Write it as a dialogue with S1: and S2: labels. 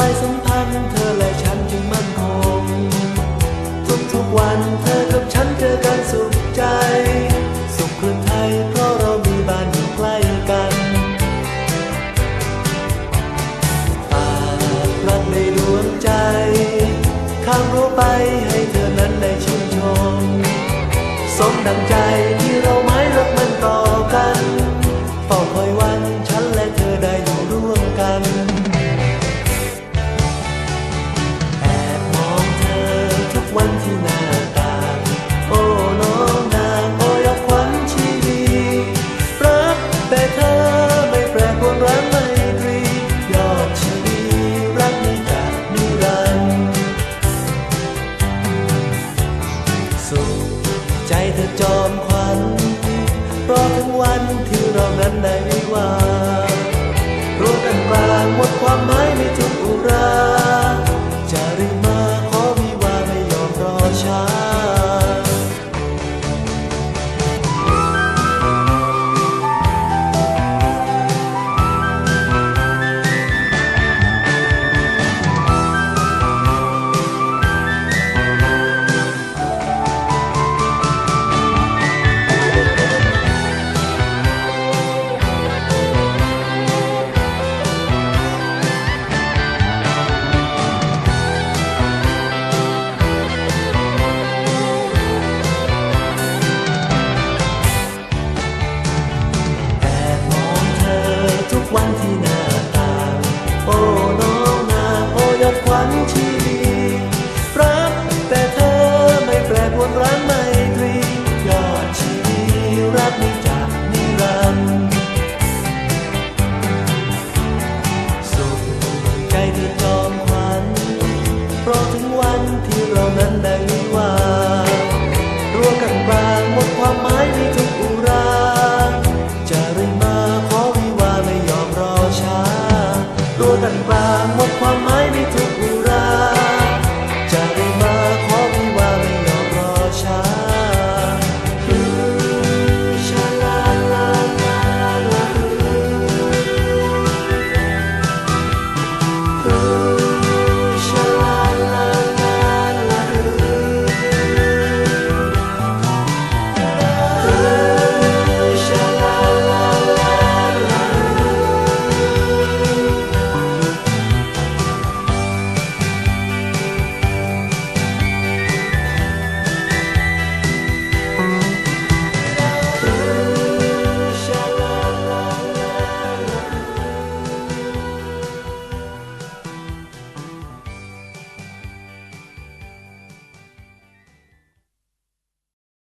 S1: สายสัมพันธ์เธอและฉันจึงมั่นคงทุกทุกวันเธอกับฉันเจอกันสุขใจ สุขคนไทยเพราะเรามีบ้านอยู่ใกล้กันฝากรักในดวงใจ ข้ามรู้ไปให้ surah รักนี้จนิรันด์สุใจเธอจอมขวัญราะถึงวันที่เรานั้นได้วารัวกันบางหมดความหมายในทุกอุรา จะเร่งมาขอวิวาไม่ยอมรอช้ารัวกันบางหมด